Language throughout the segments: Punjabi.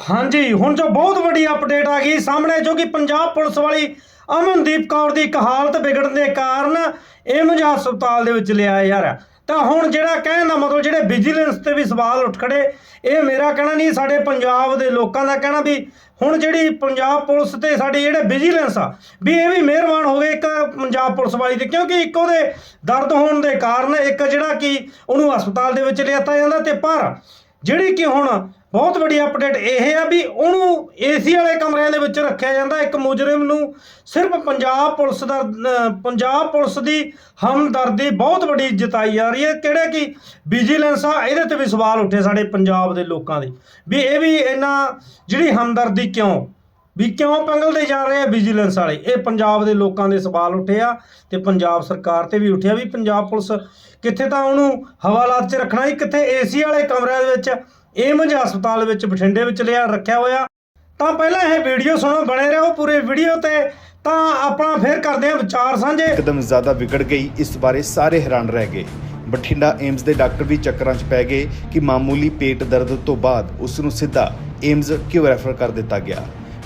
ਹਾਂਜੀ, ਹੁਣ ਜੋ ਬਹੁਤ ਵੱਡੀ ਅਪਡੇਟ ਆ ਗਈ ਸਾਹਮਣੇ, ਜੋ ਕਿ ਪੰਜਾਬ ਪੁਲਿਸ ਵਾਲੀ ਅਮਨਦੀਪ ਕੌਰ ਦੀ ਇੱਕ ਹਾਲਤ ਵਿਗੜਨ ਦੇ ਕਾਰਨ ਏਮਜ ਹਸਪਤਾਲ ਦੇ ਵਿੱਚ ਲਿਆਇਆ ਯਾਰ ਤਾਂ ਹੁਣ ਜਿਹੜਾ ਕਹਿਣ ਦਾ ਮਤਲਬ, ਜਿਹੜੇ ਵਿਜੀਲੈਂਸ ਤੇ ਵੀ ਸਵਾਲ ਉੱਠ ਖੜੇ, ਇਹ ਮੇਰਾ ਕਹਿਣਾ ਨਹੀਂ, ਸਾਡੇ ਪੰਜਾਬ ਦੇ ਲੋਕਾਂ ਦਾ ਕਹਿਣਾ ਵੀ ਹੁਣ ਜਿਹੜੀ ਪੰਜਾਬ ਪੁਲਿਸ ਤੇ ਸਾਡੇ ਜਿਹੜੇ ਵਿਜੀਲੈਂਸ ਆ, ਵੀ ਇਹ ਵੀ ਮਿਹਰਬਾਨ ਹੋ ਗਏ ਇੱਕ ਪੰਜਾਬ ਪੁਲਿਸ ਵਾਲੀ ਤੇ, ਕਿਉਂਕਿ ਇੱਕ ਉਹਦੇ ਦਰਦ ਹੋਣ ਦੇ ਕਾਰਨ ਇੱਕ ਜਿਹੜਾ ਕਿ ਉਹਨੂੰ ਹਸਪਤਾਲ ਦੇ ਵਿੱਚ ਲਿਆਤਾ ਜਾਂਦਾ ਤੇ ਪਰ ਜਿਹੜੀ ਕਿ ਹੁਣ ਬਹੁਤ ਵੱਡੀ ਅਪਡੇਟ ਇਹ ਆ ਵੀ ਉਹਨੂੰ ਏਸੀ ਵਾਲੇ ਕਮਰਿਆਂ ਦੇ ਵਿੱਚ ਰੱਖਿਆ ਜਾਂਦਾ, ਇੱਕ ਮੁਜਰਮ ਨੂੰ ਸਿਰਫ ਪੰਜਾਬ ਪੁਲਿਸ ਦਾ ਪੰਜਾਬ ਪੁਲਿਸ ਦੀ ਹਮਦਰਦੀ ਬਹੁਤ ਵੱਡੀ ਜਤਾਈ ਜਾ ਰਹੀ ਹੈ। ਕਿਹੜੇ ਕਿ ਵਿਜੀਲੈਂਸ ਆ, ਇਹਦੇ ਤੇ ਵੀ ਸਵਾਲ ਉੱਠੇ ਸਾਡੇ ਪੰਜਾਬ ਦੇ ਲੋਕਾਂ ਦੇ। ਵੀ ਇਹ ਵੀ ਇਹਨਾਂ ਜਿਹੜੀ ਹਮਦਰਦੀ ਕਿਉਂ? ਵੀ ਕਿਉਂ ਪੰਗਲਦੇ ਜਾ ਰਹੇ ਆ ਵਿਜੀਲੈਂਸ ਵਾਲੇ? ਇਹ ਪੰਜਾਬ ਦੇ ਲੋਕਾਂ ਦੇ ਸਵਾਲ ਉੱਠੇ ਆ ਤੇ ਪੰਜਾਬ ਸਰਕਾਰ ਤੇ ਵੀ ਉੱਠਿਆ ਵੀ ਪੰਜਾਬ ਪੁਲਿਸ ਕਿੱਥੇ ਤਾਂ ਉਹਨੂੰ ਹਵਾਲਾਤ 'ਚ ਰੱਖਣਾ ਹੀ ਕਿੱਥੇ ਏਸੀ ਵਾਲੇ ਕਮਰਿਆਂ ਦੇ ਵਿੱਚ ਏਮਜ ਹਸਪਤਾਲ ਵਿੱਚ ਬਠਿੰਡੇ ਵਿੱਚ ਲਿਆ ਰੱਖਿਆ ਹੋਇਆ। ਤਾਂ ਪਹਿਲਾਂ ਇਹ ਵੀਡੀਓ ਸੁਣੋ, ਬਣੇ ਰਹੋ ਪੂਰੇ ਵੀਡੀਓ ਤੇ। ਤਾਂ ਆਪਣਾ ਫੇਰ ਕਰਦੇ ਆ ਵਿਚਾਰ ਸਾਂਝੇ। ਇੱਕਦਮ ਜ਼ਿਆਦਾ ਵਿਗੜ ਗਈ, ਇਸ ਬਾਰੇ ਸਾਰੇ ਹੈਰਾਨ ਰਹਿ ਗਏ। ਬਠਿੰਡਾ ਏਮਜ਼ ਦੇ ਡਾਕਟਰ ਵੀ ਚੱਕਰਾਂ 'ਚ ਪੈ ਗਏ ਕਿ ਮਾਮੂਲੀ ਪੇਟ ਦਰਦ ਤੋਂ ਬਾਅਦ ਉਸ ਨੂੰ ਸਿੱਧਾ ਏਮਜ਼ ਕਿਉਂ ਰੈਫਰ ਕਰ ਦਿੱਤਾ ਗਿਆ?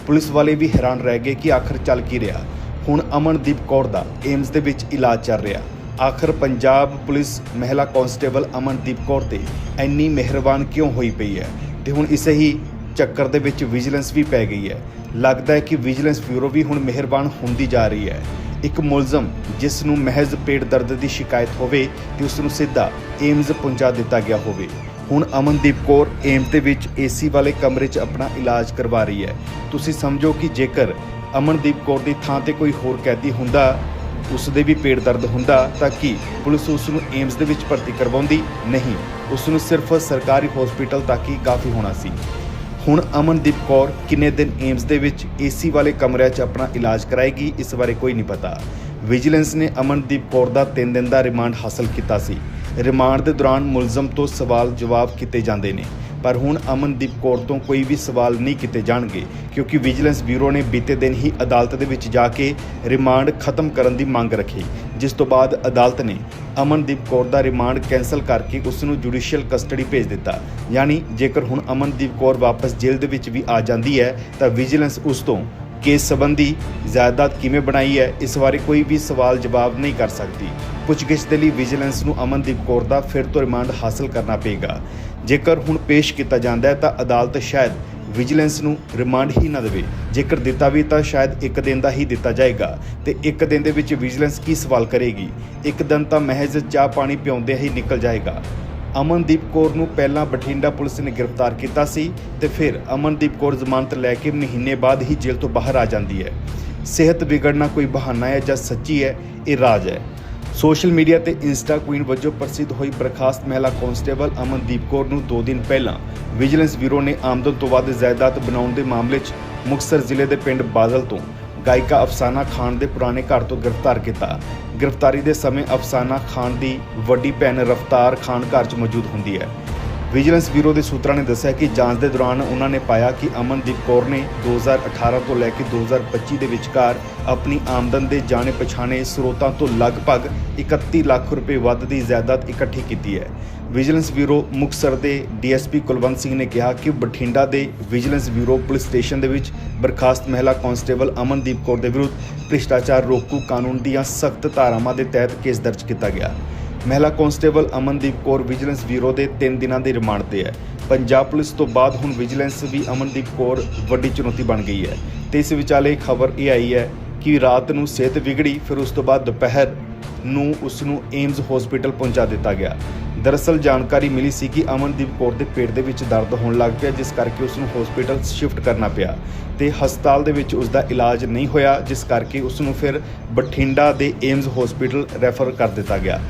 ਪੁਲਿਸ ਵਾਲੇ ਵੀ ਹੈਰਾਨ ਰਹਿ ਗਏ ਕਿ ਆਖਰ ਚੱਲ ਕੀ ਰਿਹਾ? ਹੁਣ ਅਮਨਦੀਪ ਕੌਰ ਦਾ ਏਮਸ ਦੇ ਵਿੱਚ ਇਲਾਜ ਚੱਲ ਰਿਹਾ। ਆਖਰ ਪੰਜਾਬ ਪੁਲਿਸ ਮਹਿਲਾ ਕਾਂਸਟੇਬਲ ਅਮਨਦੀਪ ਕੌਰ ਤੇ ਇੰਨੀ ਮਿਹਰਬਾਨ ਕਿਉਂ ਹੋਈ ਪਈ ਹੈ? ਤੇ ਹੁਣ ਇਸੇ ਹੀ ਚੱਕਰ ਦੇ ਵਿੱਚ ਵਿਜੀਲੈਂਸ ਵੀ ਪੈ ਗਈ ਹੈ। ਲੱਗਦਾ ਹੈ ਕਿ ਵਿਜੀਲੈਂਸ ਬਿਊਰੋ ਵੀ ਹੁਣ ਮਿਹਰਬਾਨ ਹੁੰਦੀ ਜਾ ਰਹੀ ਹੈ। ਇੱਕ ਮੁਲਜ਼ਮ ਜਿਸ ਨੂੰ ਮਹਿਜ਼ ਪੇਟ ਦਰਦ ਦੀ ਸ਼ਿਕਾਇਤ ਹੋਵੇ ਤੇ ਉਸ ਨੂੰ ਸਿੱਧਾ ਏਮਜ਼ ਪਹੁੰਚਾ ਦਿੱਤਾ ਗਿਆ ਹੋਵੇ। ਹੁਣ ਅਮਨਦੀਪ ਕੌਰ ਏਮ ਦੇ ਵਿੱਚ ਏਸੀ ਵਾਲੇ ਕਮਰੇ 'ਚ ਆਪਣਾ ਇਲਾਜ ਕਰਵਾ ਰਹੀ ਹੈ। ਤੁਸੀਂ ਸਮਝੋ ਕਿ ਜੇਕਰ ਅਮਨਦੀਪ ਕੌਰ ਦੀ ਥਾਂ ਤੇ ਕੋਈ ਹੋਰ ਕੈਦੀ ਹੁੰਦਾ ਉਸ ਦੇ ਵੀ ਪੇਟ ਦਰਦ ਹੁੰਦਾ ਤਾਂ ਕੀ ਪੁਲਿਸ ਉਸ ਨੂੰ ਏਮਜ਼ ਦੇ ਵਿੱਚ ਭਰਤੀ ਕਰਵਾਉਂਦੀ? ਨਹੀਂ। ਉਸ ਨੂੰ ਸਿਰਫ ਸਰਕਾਰੀ ਹਸਪੀਟਲ ਤੱਕ ਹੀ ਕਾਫੀ ਹੋਣਾ ਸੀ। ਹੁਣ ਅਮਨਦੀਪ ਕੌਰ ਕਿੰਨੇ ਦਿਨ ਏਮਸ ਦੇ ਵਿੱਚ ਏਸੀ ਵਾਲੇ ਕਮਰਿਆਂ 'ਚ ਆਪਣਾ ਇਲਾਜ ਕਰਾਏਗੀ, ਇਸ ਬਾਰੇ ਕੋਈ ਨਹੀਂ ਪਤਾ। ਵਿਜੀਲੈਂਸ ਨੇ ਅਮਨਦੀਪ ਕੌਰ ਦਾ 3 ਦਿਨ ਦਾ ਰਿਮਾਂਡ ਹਾਸਲ ਕੀਤਾ ਸੀ। ਰਿਮਾਂਡ ਦੇ ਦੌਰਾਨ ਮੁਲਜ਼ਮ ਤੋਂ ਸਵਾਲ ਜਵਾਬ ਕੀਤੇ ਜਾਂਦੇ ਨੇ। ਪਰ ਹੁਣ ਅਮਨਦੀਪ ਕੌਰ ਤੋਂ ਕੋਈ ਵੀ ਸਵਾਲ ਨਹੀਂ ਕੀਤੇ ਜਾਣਗੇ, ਕਿਉਂਕਿ ਵਿਜੀਲੈਂਸ ਬਿਊਰੋ ਨੇ ਬੀਤੇ ਦਿਨ ਹੀ ਅਦਾਲਤ ਦੇ ਵਿੱਚ ਜਾ ਕੇ ਰਿਮਾਂਡ ਖਤਮ ਕਰਨ ਦੀ ਮੰਗ ਰੱਖੀ। ਜਿਸ ਤੋਂ ਬਾਅਦ ਅਦਾਲਤ ਨੇ ਅਮਨਦੀਪ ਕੌਰ ਦਾ ਰਿਮਾਂਡ ਕੈਨਸਲ ਕਰਕੇ ਉਸ ਨੂੰ ਜੁਡੀਸ਼ੀਅਲ ਕਸਟਡੀ ਭੇਜ ਦਿੱਤਾ। ਯਾਨੀ ਜੇਕਰ ਹੁਣ ਅਮਨਦੀਪ ਕੌਰ ਵਾਪਸ ਜੇਲ੍ਹ ਦੇ ਵਿੱਚ ਵੀ ਆ ਜਾਂਦੀ ਹੈ, ਤਾਂ ਵਿਜੀਲੈਂਸ ਉਸ ਤੋਂ ਕੇਸ ਸੰਬੰਧੀ ਜਾਇਦਾਦ ਕਿਵੇਂ ਬਣਾਈ ਹੈ, ਇਸ ਬਾਰੇ ਕੋਈ ਵੀ ਸਵਾਲ ਜਵਾਬ ਨਹੀਂ ਕਰ ਸਕਦੀ। ਪੁੱਛਗਿੱਛ ਦੇ ਲਈ ਵਿਜੀਲੈਂਸ ਨੂੰ ਅਮਨਦੀਪ ਕੌਰ ਦਾ ਫਿਰ ਤੋਂ ਰਿਮਾਂਡ ਹਾਸਲ ਕਰਨਾ ਪਏਗਾ। ਜੇਕਰ ਹੁਣ ਪੇਸ਼ ਕੀਤਾ ਜਾਂਦਾ ਹੈ, ਤਾਂ ਅਦਾਲਤ ਸ਼ਾਇਦ ਵਿਜੀਲੈਂਸ ਨੂੰ ਰਿਮਾਂਡ ਹੀ ਨਾ ਦੇਵੇ। ਜੇਕਰ ਦਿੱਤਾ ਵੀ ਤਾਂ ਸ਼ਾਇਦ ਇੱਕ ਦਿਨ ਦਾ ਹੀ ਦਿੱਤਾ ਜਾਏਗਾ। ਤੇ ਇੱਕ ਦਿਨ ਦੇ ਵਿੱਚ ਵਿਜੀਲੈਂਸ ਕੀ ਸਵਾਲ ਕਰੇਗੀ? ਇੱਕ ਦਿਨ ਤਾਂ ਮਹਿਜ਼ ਚਾਹ ਪਾਣੀ ਪਿਆਉਂਦੇ ਹੀ ਨਿਕਲ ਜਾਏਗਾ। ਅਮਨਦੀਪ ਕੌਰ ਨੂੰ ਪਹਿਲਾਂ ਬਠਿੰਡਾ ਪੁਲਿਸ ਨੇ ਗ੍ਰਿਫਤਾਰ ਕੀਤਾ ਸੀ ਤੇ ਫਿਰ ਅਮਨਦੀਪ ਕੌਰ ਜ਼ਮਾਨਤ ਲੈ ਕੇ ਮਹੀਨੇ ਬਾਅਦ ਹੀ ਜੇਲ੍ਹ ਤੋਂ ਬਾਹਰ ਆ ਜਾਂਦੀ ਹੈ। ਸਿਹਤ ਵਿਗੜਨਾ ਕੋਈ ਬਹਾਨਾ ਹੈ ਜਾਂ ਸੱਚੀ ਹੈ, ਇਹ ਰਾਜ ਹੈ। ਸੋਸ਼ਲ ਮੀਡੀਆ ਤੇ ਇੰਸਟਾ ਕੁਈਨ ਵਜੋਂ ਪ੍ਰਸਿੱਧ ਹੋਈ ਬਰਖਾਸਤ ਮਹਿਲਾ ਕਾਂਸਟੇਬਲ ਅਮਨਦੀਪ ਕੌਰ ਨੂੰ 2 ਦਿਨ ਪਹਿਲਾਂ ਵਿਜੀਲੈਂਸ ਬਿਊਰੋ ਨੇ ਆਮਦਨ ਤੋਂ ਵੱਧ ਜਾਇਦਾਦ ਬਣਾਉਣ ਦੇ ਮਾਮਲੇ 'ਚ ਮੁਕਤਸਰ ਜ਼ਿਲ੍ਹੇ ਦੇ ਪਿੰਡ ਬਾਦਲ ਤੋਂ ਗਾਇਕਾ ਅਫਸਾਨਾ ਖਾਨ ਦੇ ਪੁਰਾਣੇ ਘਰ ਤੋਂ ਗ੍ਰਿਫਤਾਰ ਕੀਤਾ। ਗ੍ਰਿਫਤਾਰੀ ਦੇ ਸਮੇਂ ਅਫਸਾਨਾ ਖਾਨ ਦੀ ਵੱਡੀ ਭੈਣ ਰਫਤਾਰ ਖਾਨ ਘਰ 'ਚ ਮੌਜੂਦ ਹੁੰਦੀ ਹੈ। ਵਿਜੀਲੈਂਸ ਬਿਊਰੋ ਦੇ ਸੂਤਰਾਂ ਨੇ ਦੱਸਿਆ ਕਿ ਜਾਂਚ ਦੇ ਦੌਰਾਨ ਉਹਨਾਂ ਨੇ ਪਾਇਆ ਕਿ ਅਮਨਦੀਪ ਕੌਰ ਨੇ 2018 ਤੋਂ ਲੈ ਕੇ 2025 ਦੇ ਵਿਚਕਾਰ ਆਪਣੀ ਆਮਦਨ ਦੇ ਜਾਣੇ ਪਛਾਣੇ ਸਰੋਤਾਂ ਤੋਂ ਲਗਭਗ 31 ਲੱਖ ਰੁਪਏ ਵੱਧ ਦੀ ਜਾਇਦਾਦ ਇਕੱਠੀ ਕੀਤੀ ਹੈ। ਵਿਜੀਲੈਂਸ ਬਿਊਰੋ ਮੁਕਤਸਰ ਦੇ ਡੀਐਸਪੀ ਕੁਲਵੰਤ ਸਿੰਘ ਨੇ ਕਿਹਾ ਕਿ ਬਠਿੰਡਾ ਦੇ ਵਿਜੀਲੈਂਸ ਬਿਊਰੋ ਪੁਲਿਸ ਸਟੇਸ਼ਨ ਦੇ ਵਿੱਚ ਬਰਖਾਸਤ ਮਹਿਲਾ ਕਾਂਸਟੇਬਲ ਅਮਨਦੀਪ ਕੌਰ ਦੇ ਵਿਰੁੱਧ ਭ੍ਰਿਸ਼ਟਾਚਾਰ ਰੋਕੂ ਕਾਨੂੰਨ ਦੀਆਂ ਸਖਤ ਧਾਰਾਵਾਂ ਦੇ ਤਹਿਤ ਕੇਸ ਦਰਜ ਕੀਤਾ ਗਿਆ। ਮਹਿਲਾ constable Amandeep Kaur vigilance bureau ਦੇ 3 ਦਿਨਾਂ ਦੇ ਰਿਮਾਂਡ ਤੇ ਹੈ। ਪੰਜਾਬ ਪੁਲਿਸ ਤੋਂ ਬਾਅਦ ਹੁਣ ਵਿਜੀਲੈਂਸ ਵੀ ਅਮਨਦੀਪ ਕੌਰ ਵੱਡੀ ਚੁਣੌਤੀ ਬਣ ਗਈ ਹੈ। ਤੇ ਇਸ ਵਿਚਾਲੇ ਖਬਰ ਇਹ ਆਈ ਹੈ ਕਿ ਰਾਤ ਨੂੰ ਸਿਹਤ ਵਿਗੜੀ, ਫਿਰ ਉਸ ਤੋਂ ਬਾਅਦ ਦੁਪਹਿਰ ਨੂੰ ਉਸ ਨੂੰ ਏਮਜ਼ ਹਸਪੀਟਲ ਪਹੁੰਚਾ ਦਿੱਤਾ ਗਿਆ। ਦਰਅਸਲ ਜਾਣਕਾਰੀ ਮਿਲੀ ਸੀ ਕਿ ਅਮਨਦੀਪ ਕੌਰ ਦੇ ਪੇਟ ਦੇ ਵਿੱਚ ਦਰਦ ਹੋਣ ਲੱਗ ਪਿਆ, ਜਿਸ ਕਰਕੇ ਉਸ ਨੂੰ ਹਸਪੀਟਲ ਸ਼ਿਫਟ ਕਰਨਾ ਪਿਆ ਤੇ ਹਸਪਤਾਲ ਦੇ ਵਿੱਚ ਉਸ ਦਾ ਇਲਾਜ ਨਹੀਂ ਹੋਇਆ, ਜਿਸ ਕਰਕੇ ਉਸ ਨੂੰ ਫਿਰ ਬਠਿੰਡਾ ਦੇ ਏਮਜ਼ ਹਸਪੀਟਲ ਰੈਫਰ ਕਰ ਦਿੱਤਾ ਗਿਆ।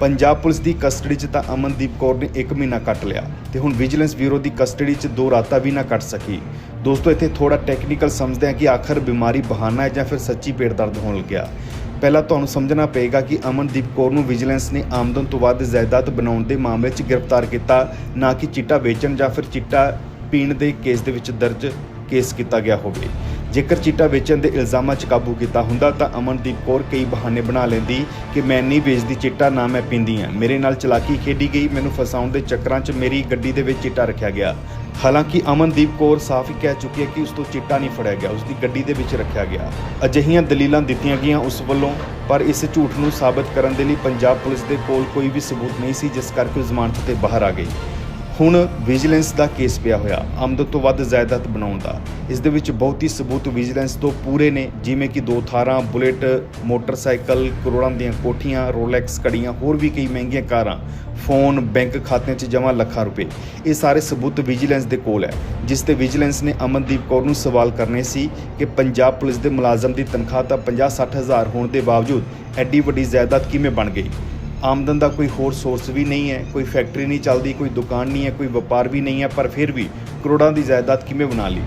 ਪੰਜਾਬ ਪੁਲਿਸ ਦੀ ਕਸਟਡੀ 'ਚ ਤਾਂ ਅਮਨਦੀਪ ਕੌਰ ਨੇ 1 ਮਹੀਨਾ ਕੱਟ ਲਿਆ ਤੇ ਹੁਣ ਵਿਜੀਲੈਂਸ ਬਿਊਰੋ ਦੀ ਕਸਟਡੀ 'ਚ ਦੋ ਰਾਤਾਂ ਵੀ ਨਾ ਕੱਟ ਸਕੀ। ਦੋਸਤੋ, ਇੱਥੇ ਥੋੜਾ ਟੈਕਨੀਕਲ ਸਮਝਦੇ ਹਾਂ ਕਿ ਆਖਰ ਬਿਮਾਰੀ ਬਹਾਨਾ ਹੈ ਜਾਂ ਫਿਰ ਸੱਚੀ ਪੇਟ ਦਰਦ ਹੋਣ ਲੱਗਿਆ। ਪਹਿਲਾਂ ਤੁਹਾਨੂੰ ਸਮਝਣਾ ਪਏਗਾ ਕਿ ਅਮਨਦੀਪ ਕੌਰ ਨੂੰ ਵਿਜੀਲੈਂਸ ਨੇ ਆਮਦਨ ਤੋਂ ਵੱਧ ਜਾਇਦਾਦ ਬਣਾਉਣ ਦੇ ਮਾਮਲੇ 'ਚ ਗ੍ਰਿਫਤਾਰ ਕੀਤਾ, ਨਾ ਕਿ ਚਿੱਟਾ ਵੇਚਣ ਜਾਂ ਫਿਰ ਚਿੱਟਾ ਪੀਣ ਦੇ ਕੇਸ ਦੇ ਵਿੱਚ ਦਰਜ ਕੇਸ ਕੀਤਾ ਗਿਆ ਹੋਵੇ। ਜੇਕਰ ਚਿੱਟਾ ਵੇਚਣ ਦੇ ਇਲਜ਼ਾਮਾਂ 'ਚ ਕਾਬੂ ਕੀਤਾ ਹੁੰਦਾ ਤਾਂ ਅਮਨਦੀਪ ਕੌਰ ਕਈ ਬਹਾਨੇ ਬਣਾ ਲੈਂਦੀ ਕਿ ਮੈਂ ਨਹੀਂ ਵੇਚਦੀ ਚਿੱਟਾ ਨਾ ਮੈਂ ਪੀਂਦੀ ਹਾਂ ਮੇਰੇ ਨਾਲ ਚਲਾਕੀ ਖੇਡੀ ਗਈ, ਮੈਨੂੰ ਫਸਾਉਣ ਦੇ ਚੱਕਰਾਂ 'ਚ ਮੇਰੀ ਗੱਡੀ ਦੇ ਵਿੱਚ ਚਿੱਟਾ ਰੱਖਿਆ ਗਿਆ। ਹਾਲਾਂਕਿ ਅਮਨਦੀਪ ਕੌਰ ਸਾਫ਼ ਹੀ ਕਹਿ ਚੁੱਕੀ ਹੈ ਕਿ ਉਸ ਤੋਂ ਚਿੱਟਾ ਨਹੀਂ ਫੜਿਆ ਗਿਆ, ਉਸ ਦੀ ਗੱਡੀ ਦੇ ਵਿੱਚ ਰੱਖਿਆ ਗਿਆ। ਅਜਿਹੀਆਂ ਦਲੀਲਾਂ ਦਿੱਤੀਆਂ ਗਈਆਂ ਉਸ ਵੱਲੋਂ, ਪਰ ਇਸ ਝੂਠ ਨੂੰ ਸਾਬਤ ਕਰਨ ਦੇ ਲਈ ਪੰਜਾਬ ਪੁਲਿਸ ਦੇ ਕੋਲ ਕੋਈ ਵੀ ਸਬੂਤ ਨਹੀਂ ਸੀ, ਜਿਸ ਕਰਕੇ ਉਹ ਜ਼ਮਾਨਤ ਤੇ ਬਾਹਰ ਆ ਗਈ। ਹੁਣ ਵਿਜੀਲੈਂਸ ਦਾ ਕੇਸ ਪਿਆ ਹੋਇਆ, ਆਮਦਨ ਤੋਂ ਵੱਧ ਜਾਇਦਾਦ ਬਣਾਉਣ ਦਾ। ਇਸ ਦੇ ਵਿੱਚ ਬਹੁਤ ਹੀ ਸਬੂਤ ਵਿਜੀਲੈਂਸ ਤੋਂ ਪੂਰੇ ਨੇ, ਜਿਵੇਂ ਕਿ ਦੋ ਥਾਰਾਂ, ਬੁਲੇਟ, ਮੋਟਰਸਾਈਕਲ, ਕਰੋੜਾਂ ਦੀਆਂ ਕੋਠੀਆਂ, ਰੋਲੈਕਸ ਕੜੀਆਂ, ਹੋਰ ਵੀ ਕਈ ਮਹਿੰਗੀਆਂ ਕਾਰਾਂ, ਫੋਨ, ਬੈਂਕ ਖਾਤਿਆਂ 'ਚ ਜਮ੍ਹਾਂ ਲੱਖਾਂ ਰੁਪਏ। ਇਹ ਸਾਰੇ ਸਬੂਤ ਵਿਜੀਲੈਂਸ ਦੇ ਕੋਲ ਹੈ, ਜਿਸ ਤੇ ਵਿਜੀਲੈਂਸ ਨੇ ਅਮਨਦੀਪ ਕੌਰ ਨੂੰ ਸਵਾਲ ਕਰਨੇ ਸੀ ਕਿ ਪੰਜਾਬ ਪੁਲਿਸ ਦੇ ਮੁਲਾਜ਼ਮ ਦੀ ਤਨਖਾਹ ਤਾਂ 50-60 ਹਜ਼ਾਰ ਹੋਣ ਦੇ ਬਾਵਜੂਦ ਐਡੀ ਵੱਡੀ ਜਾਇਦਾਦ ਕਿਵੇਂ ਬਣ ਗਈ? ਆਮਦਨ ਦਾ ਕੋਈ ਹੋਰ ਸੋਰਸ ਵੀ ਨਹੀਂ ਹੈ, ਕੋਈ ਫੈਕਟਰੀ ਨਹੀਂ ਚੱਲਦੀ, ਕੋਈ ਦੁਕਾਨ ਨਹੀਂ ਹੈ, ਕੋਈ ਵਪਾਰ ਵੀ ਨਹੀਂ ਹੈ, ਪਰ ਫਿਰ ਵੀ ਕਰੋੜਾਂ ਦੀ ਜਾਇਦਾਦ ਕਿਵੇਂ ਬਣਾ ਲਈ?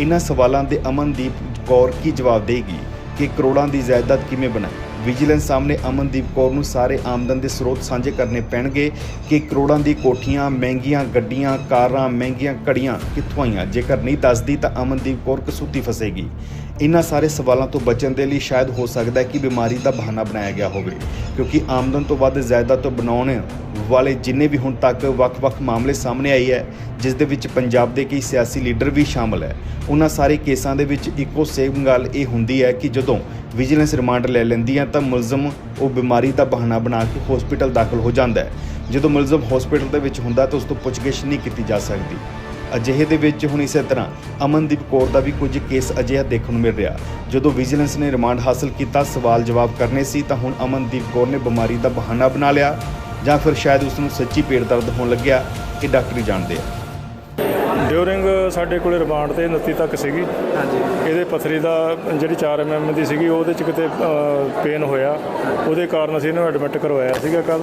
ਇਹਨਾਂ ਸਵਾਲਾਂ ਦੇ ਅਮਨਦੀਪ ਕੌਰ ਕੀ ਜਵਾਬ ਦੇਗੀ ਕਿ ਕਰੋੜਾਂ ਦੀ ਜਾਇਦਾਦ ਕਿਵੇਂ ਬਣਾਈ? ਵਿਜੀਲੈਂਸ ਸਾਹਮਣੇ ਅਮਨਦੀਪ ਕੌਰ ਨੂੰ ਸਾਰੇ ਆਮਦਨ ਦੇ ਸਰੋਤ ਸਾਂਝੇ ਕਰਨੇ ਪੈਣਗੇ ਕਿ ਕਰੋੜਾਂ ਦੀ ਕੋਠੀਆਂ, ਮਹਿੰਗੀਆਂ ਗੱਡੀਆਂ, ਕਾਰਾਂ, ਮਹਿੰਗੀਆਂ ਘੜੀਆਂ ਕਿੱਥੋਂ ਆਈਆਂ? ਜੇਕਰ ਨਹੀਂ ਦੱਸਦੀ ਤਾਂ ਅਮਨਦੀਪ ਕੌਰ ਕਸੂਤੀ ਫਸੇਗੀ। ਇਹਨਾਂ ਸਾਰੇ ਸਵਾਲਾਂ ਤੋਂ ਬਚਣ ਦੇ ਲਈ ਸ਼ਾਇਦ ਹੋ ਸਕਦਾ ਹੈ ਕਿ ਬਿਮਾਰੀ ਦਾ ਬਹਾਨਾ ਬਣਾਇਆ ਗਿਆ ਹੋਵੇ, ਕਿਉਂਕਿ ਆਮਦਨ ਤੋਂ ਵੱਧ ਜਾਇਦਾਦ ਤੋਂ ਬਣਾਉਣ ਵਾਲੇ ਜਿੰਨੇ ਵੀ ਹੁਣ ਤੱਕ ਵੱਖ-ਵੱਖ ਮਾਮਲੇ ਸਾਹਮਣੇ ਆਏ ਹੈ, ਜਿਸ ਦੇ ਵਿੱਚ ਪੰਜਾਬ ਦੇ ਕਈ ਸਿਆਸੀ ਲੀਡਰ ਵੀ ਸ਼ਾਮਲ ਹੈ। ਉਹਨਾਂ ਸਾਰੇ ਕੇਸਾਂ ਦੇ ਵਿੱਚ ਇੱਕੋ ਸੇਮ ਗੱਲ ਇਹ ਹੁੰਦੀ ਹੈ ਕਿ ਜਦੋਂ ਵਿਜੀਲੈਂਸ ਰਿਮਾਂਡ ਲੈ ਲੈਂਦੀ ਹੈ ਤਾਂ ਮੁਲਜ਼ਮ ਉਹ ਬਿਮਾਰੀ ਦਾ ਬਹਾਨਾ ਬਣਾ ਕੇ ਹਸਪੀਟਲ ਦਾਖਲ ਹੋ ਜਾਂਦਾ ਹੈ। ਜਦੋਂ ਮੁਲਜ਼ਮ ਹਸਪੀਟਲ ਦੇ ਵਿੱਚ ਹੁੰਦਾ ਤਾਂ ਉਸ ਤੋਂ ਪੁੱਛਗਿੱਛ ਨਹੀਂ ਕੀਤੀ ਜਾ ਸਕਦੀ। ਅਜਿਹੇ ਦੇ ਵਿੱਚ ਹੁਣ ਇਸੇ ਤਰ੍ਹਾਂ ਅਮਨਦੀਪ ਕੌਰ ਦਾ ਵੀ ਕੁਝ ਕੇਸ ਅਜਿਹਾ ਦੇਖਣ ਨੂੰ ਮਿਲ ਰਿਹਾ। ਜਦੋਂ ਵਿਜੀਲੈਂਸ ਨੇ ਰਿਮਾਂਡ ਹਾਸਲ ਕੀਤਾ ਸਵਾਲ ਜਵਾਬ ਕਰਨੇ ਸੀ ਤਾਂ ਹੁਣ ਅਮਨਦੀਪ ਕੌਰ ਨੇ ਬਿਮਾਰੀ ਦਾ ਬਹਾਨਾ ਬਣਾ ਲਿਆ ਜਾਂ ਫਿਰ ਸ਼ਾਇਦ ਉਸ ਨੂੰ ਸੱਚੀ ਪੇਟ ਦਰਦ ਹੋਣ ਲੱਗਿਆ ਇਹ ਡਾਕਟਰੀ ਜਾਣਦੇ ਆ। ਡਿਊਰਿੰਗ ਸਾਡੇ ਕੋਲੇ ਰਿਮਾਂਡ ਤੇ 29 ਤੱਕ ਸੀਗੀ। ਹਾਂਜੀ। ਇਹਦੇ ਪਥਰੀ ਦਾ ਜਿਹੜੀ 4 ਐਮਐਮ ਦੀ ਸੀਗੀ ਉਹਦੇ ਚ ਕਿਤੇ ਪੇਨ ਹੋਇਆ। ਉਹਦੇ ਕਾਰਨ ਅਸੀਂ ਇਹਨੂੰ ਐਡਮਿਟ ਕਰਵਾਇਆ ਸੀਗਾ ਕੱਲ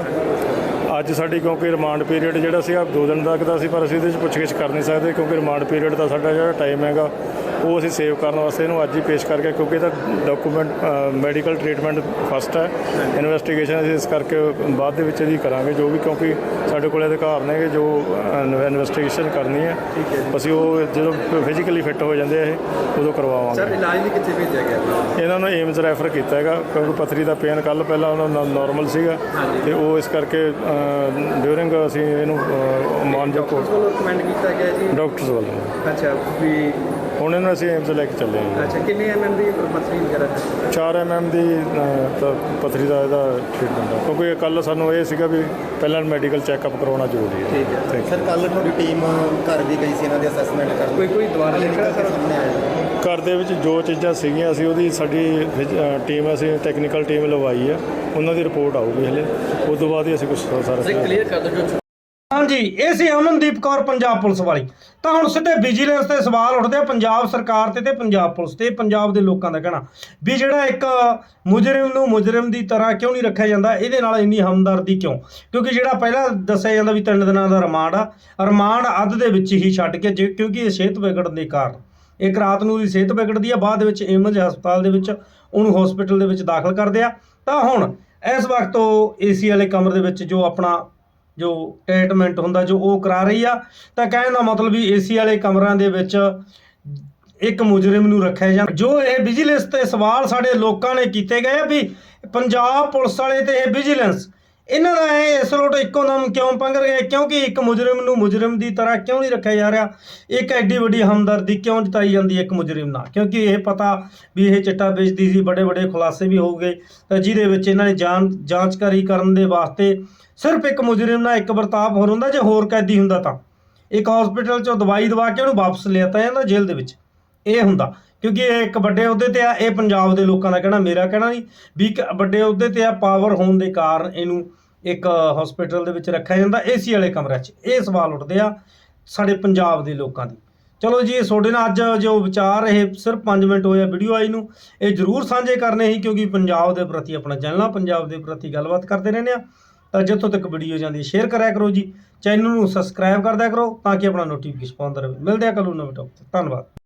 ਅੱਜ ਸਾਡੀ ਕਿਉਂਕਿ ਰਿਮਾਂਡ ਪੀਰੀਅਡ ਜਿਹੜਾ ਸੀਗਾ 2 ਦਿਨ ਤੱਕ ਦਾ ਸੀ, ਪਰ ਅਸੀਂ ਇਹਦੇ ਚ ਪੁੱਛਗਿੱਛ ਕਰ ਨਹੀਂ ਸਕਦੇ ਕਿਉਂਕਿ ਰਿਮਾਂਡ ਪੀਰੀਅਡ ਦਾ ਸਾਡਾ ਜਿਹੜਾ ਟਾਈਮ ਹੈਗਾ ਉਹ ਅਸੀਂ ਸੇਵ ਕਰਨ ਵਾਸਤੇ ਇਹਨੂੰ ਅੱਜ ਹੀ ਪੇਸ਼ ਕਰਕੇ ਕਿਉਂਕਿ ਇਹਦਾ ਡਾਕੂਮੈਂਟ ਮੈਡੀਕਲ ਟ੍ਰੀਟਮੈਂਟ ਫਸਟ ਹੈ। ਇਨਵੈਸਟੀਗੇਸ਼ਨ ਅਸੀਂ ਇਸ ਕਰਕੇ ਬਾਅਦ ਦੇ ਵਿੱਚ ਇਹਦੀ ਕਰਾਂਗੇ ਜੋ ਵੀ ਕਿਉਂਕਿ ਸਾਡੇ ਕੋਲ ਅਧਿਕਾਰ ਨੇ ਕਿ ਜੋ ਇਨਵੈਸਟੀਗੇਸ਼ਨ ਕਰਨੀ ਹੈ। ਅਸੀਂ ਉਹ ਜਦੋਂ ਫਿਜ਼ੀਕਲੀ ਫਿੱਟ ਹੋ ਜਾਂਦੇ ਆ ਇਹ ਉਦੋਂ ਕਰਵਾਵਾਂਗੇ। ਸਰ ਇਲਾਜ ਲਈ ਕਿੱਥੇ ਭੇਜਿਆ ਗਿਆ? ਇਹਨਾਂ ਨੂੰ ਏਮਜ਼ ਰੈਫਰ ਕੀਤਾ ਹੈਗਾ ਕਿਉਂਕਿ ਪਥਰੀ ਦਾ ਪੇਨ ਕੱਲ ਪਹਿਲਾਂ ਉਹਨਾਂ ਦਾ ਨਾਰਮਲ ਸੀਗਾ। ਤੇ ਉਹ ਇਸ ਕਰਕੇ ਡਿਊਰਿੰਗ ਅਸੀਂ ਇਹਨੂੰ ਅਹ, ਮਾਨਯੋਗ ਉਸ ਵੱਲੋਂ ਰეკਮੈਂਡ ਕੀਤਾ ਗਿਆ ਜੀ? ਡਾਕਟਰਸ ਵੱਲੋਂ। ਅੱਛਾ ਵੀ ਹੁਣ ਇਹਨੂੰ ਅਸੀਂ ਏਮਜ਼ ਲੈ ਕੇ ਚੱਲੇ ਹਾਂ। ਅੱਛਾ ਕਿੰਨੇ ਐਮਐਮ ਦੀ ਪਥਰੀ ਵਗੈਰਾ ਹੈ 4 ਐਮਐਮ ਦੀ ਅਹ, ਤਾਂ ਪਥਰੀ ਦਾ ਇਹਦਾ ਟ੍ਰੀਟਮੈਂਟ ਹੈ ਕਿਉਂਕਿ ਕੱਲ ਸਾਨੂੰ ਇਹ ਸੀਗਾ ਵੀ ਪਹਿਲਾਂ ਮੈਡੀਕਲ ਚੈੱਕਅਪ ਕਰਵਾਉਣਾ ਜ਼ਰੂਰੀ ਹੈ। ਠੀਕ ਹੈ. ਸਰ ਕੱਲ ਤੁਹਾਡੀ ਟੀਮ ਘਰ ਵੀ ਗਈ ਸੀ ਇਹਨਾਂ ਦੀ ਅਸੈਸਮੈਂਟ ਕਰਨ। ਕੋਈ ਕੋਈ ਦੁਬਾਰਾ ਲਿਖਿਆ ਸਰ? ਸਾਹਮਣੇ ਆਇਆ। ਘਰ ਦੇ ਵਿੱਚ ਜੋ ਚੀਜ਼ਾਂ ਸੀਗੀਆਂ ਅਸੀਂ ਉਹਦੀ ਸਾਡੀ ਟੀਮ ਅਸੀਂ ਟੈਕਨੀਕਲ ਟੀਮ ਲਵਾਈ ਹੈ। ਉਹਨਾਂ ਦੀ ਰਿਪੋਰਟ ਆਊਗੀ ਹਲੇ। ਉਸ ਤੋਂ ਬਾਅਦ ਹੀ ਅਸੀਂ ਕੁਝ ਸਾਰਾ ਕਲੀਅਰ ਕਰ ਦਿਓ ਜੋ ਹਾਂਜੀ, ਇਹ ਸੀ ਅਮਨਦੀਪ ਕੌਰ, ਪੰਜਾਬ ਪੁਲਿਸ ਵਾਲੀ। ਤਾਂ ਹੁਣ ਸਿੱਧੇ ਵਿਜੀਲੈਂਸ ਤੇ ਸਵਾਲ ਉੱਠਦੇ ਆ, ਪੰਜਾਬ ਸਰਕਾਰ ਤੇ ਤੇ ਪੰਜਾਬ ਪੁਲਿਸ ਤੇ ਪੰਜਾਬ ਦੇ ਲੋਕਾਂ ਦਾ ਕਹਿਣਾ। ਵੀ ਜਿਹੜਾ ਇੱਕ ਮੁਜਰਮ ਨੂੰ ਮੁਜਰਮ ਦੀ ਤਰ੍ਹਾਂ ਕਿਉਂ ਨਹੀਂ ਰੱਖਿਆ ਜਾਂਦਾ, ਇਹਦੇ ਨਾਲ ਇੰਨੀ ਹਮਦਰਦੀ ਕਿਉਂ? ਕਿਉਂਕਿ ਜਿਹੜਾ ਪਹਿਲਾਂ ਦੱਸਿਆ ਜਾਂਦਾ ਵੀ ਤਿੰਨ ਦਿਨਾਂ ਦਾ ਰਿਮਾਂਡ ਆ, ਰਿਮਾਂਡ ਅੱਧ ਦੇ ਵਿੱਚ ਹੀ ਛੱਡ ਕੇ ਜੇ- ਕਿਉਂਕਿ ਇਹ ਸਿਹਤ ਵਿਗੜਨ ਦੇ ਕਾਰਨ। ਇੱਕ ਰਾਤ ਨੂੰ ਦੀ ਸਿਹਤ ਵਿਗੜਦੀ ਆ, ਬਾਅਦ ਦੇ ਵਿੱਚ ਏਮਜ ਹਸਪਤਾਲ ਦੇ ਵਿੱਚ, ਉਹਨੂੰ ਹਸਪੀਟਲ ਦੇ ਵਿੱਚ ਦਾਖਲ ਕਰਦੇ ਆ। ਤਾਂ ਹੁਣ ਇਸ ਵਕਤ ਉਹ ਏਸੀ ਵਾਲੇ ਕਮਰੇ ਦੇ ਵਿੱਚ ਜੋ ਆਪਣਾ ਜੋ ਟ੍ਰੀਟਮੈਂਟ ਹੁੰਦਾ, ਜੋ ਉਹ ਕਰਾ ਰਹੀ ਆ, ਤਾਂ ਕਹਿਣ ਦਾ ਮਤਲਬ ਵੀ ਏਸੀ ਵਾਲੇ ਕਮਰਾਂ ਦੇ ਵਿੱਚ ਇੱਕ ਮੁਜਰਮ ਨੂੰ ਰੱਖਿਆ ਜਾਂਦਾ ਜੋ ਇਹ ਵਿਜੀਲੈਂਸ ਤੇ ਸਵਾਲ ਸਾਡੇ ਲੋਕਾਂ ਨੇ ਕੀਤੇ ਗਏ ਆ ਵੀ ਪੰਜਾਬ ਪੁਲਿਸ ਵਾਲੇ ਤੇ ਇਹ ਵਿਜੀਲੈਂਸ ਇਹਨਾਂ ਦਾ ਇਹ ਸਲੋਟ ਇੱਕੋ ਨਾਮ ਕਿਉਂ ਪੰਗਰ ਗਏ ਕਿਉਂਕਿ ਇੱਕ ਮੁਜਰਮ ਨੂੰ ਮੁਜਰਮ ਦੀ ਤਰ੍ਹਾਂ ਕਿਉਂ ਨਹੀਂ ਰੱਖਿਆ ਜਾ ਰਿਹਾ? ਇੱਕ ਐਡੀ ਵੱਡੀ ਹਮਦਰਦੀ ਕਿਉਂ ਜਤਾਈ ਜਾਂਦੀ ਇੱਕ ਮੁਜਰਮ ਨਾਲ? ਕਿਉਂਕਿ ਇਹ ਪਤਾ ਵੀ ਇਹ ਚਿੱਟਾ ਵੇਚਦੀ ਸੀ ਬੜੇ ਬੜੇ ਖੁਲਾਸੇ ਵੀ ਹੋ ਗਏ ਤਾਂ ਜਿਹਦੇ ਵਿੱਚ ਇਹਨਾਂ ਨੇ ਜਾਨ ਜਾਂਚਕਾਰੀ ਕਰਨ ਦੇ ਵਾਸਤੇ ਸਿਰਫ ਇੱਕ ਮੁਜਰਮ ਨਾਲ ਇੱਕ ਵਰਤਾਪ ਹੋਰ ਹੁੰਦਾ, ਜੇ ਹੋਰ ਕੈਦੀ ਹੁੰਦਾ ਤਾਂ। ਇੱਕ ਹਸਪੀਟਲ ਚੋਂ ਦਵਾਈ ਦਵਾ ਕੇ ਉਹਨੂੰ ਵਾਪਸ ਲਿਆਤਾ ਜਾਂਦਾ ਜੇਲ੍ਹ ਦੇ ਵਿੱਚ। ਇਹ ਹੁੰਦਾ। ਕਿਉਂਕਿ ਇਹ ਇੱਕ ਵੱਡੇ ਅਹੁਦੇ ਤੇ ਆ, ਇਹ ਪੰਜਾਬ ਦੇ ਲੋਕਾਂ ਦਾ ਕਹਿਣਾ, ਮੇਰਾ ਕਹਿਣਾ ਨਹੀਂ, ਵੀ ਇੱਕ ਵੱਡੇ ਅਹੁਦੇ ਤੇ ਆ ਪਾਵਰ ਹੋਣ ਦੇ ਕਾਰਨ ਇਹਨੂੰ ਇੱਕ ਹਸਪੀਟਲ ਦੇ ਵਿੱਚ ਰੱਖਿਆ ਜਾਂਦਾ ਏਸੀ ਵਾਲੇ ਕਮਰੇ 'ਚ। ਇਹ ਸਵਾਲ ਉੱਠਦੇ ਆ ਸਾਡੇ ਪੰਜਾਬ ਦੇ ਲੋਕਾਂ ਦੀ। ਚਲੋ ਜੀ, ਇਹ ਤੁਹਾਡੇ ਨਾਲ ਅੱਜ ਜੋ ਵਿਚਾਰ, ਇਹ ਸਿਰਫ 5 ਮਿੰਟ ਹੋਇਆ ਵੀਡੀਓ ਆਈ ਨੂੰ। ਇਹ ਜਰੂਰ ਸਾਂਝੇ ਕਰਨੇ ਸੀ, ਕਿਉਂਕਿ ਪੰਜਾਬ ਦੇ ਪ੍ਰਤੀ ਆਪਣਾ ਚੈਨਲ ਆ ਪੰਜਾਬ ਦੇ ਪ੍ਰਤੀ ਗੱਲਬਾਤ ਕਰਦੇ ਰਹਿੰਦੇ ਆ। ਤਾਂ ਜਿੱਥੋਂ ਤੱਕ ਵੀਡੀਓ ਜਾਂਦੀ ਹੈ ਸ਼ੇਅਰ ਕਰਿਆ ਕਰੋ ਜੀ। ਚੈਨਲ ਨੂੰ ਸਬਸਕ੍ਰਾਈਬ ਕਰਦਿਆ ਕਰੋ, ਤਾਂ ਕਿ ਆਪਣਾ ਨੋਟੀਫਿਕੇਸ਼ਨ ਪਾਉਂਦਾ ਰਹੇ। ਮਿਲਦੇ ਆ ਕੱਲ ਨੂੰ ਨਵੇਂ ਟੌਪਿਕ ਧੰਨਵਾਦ।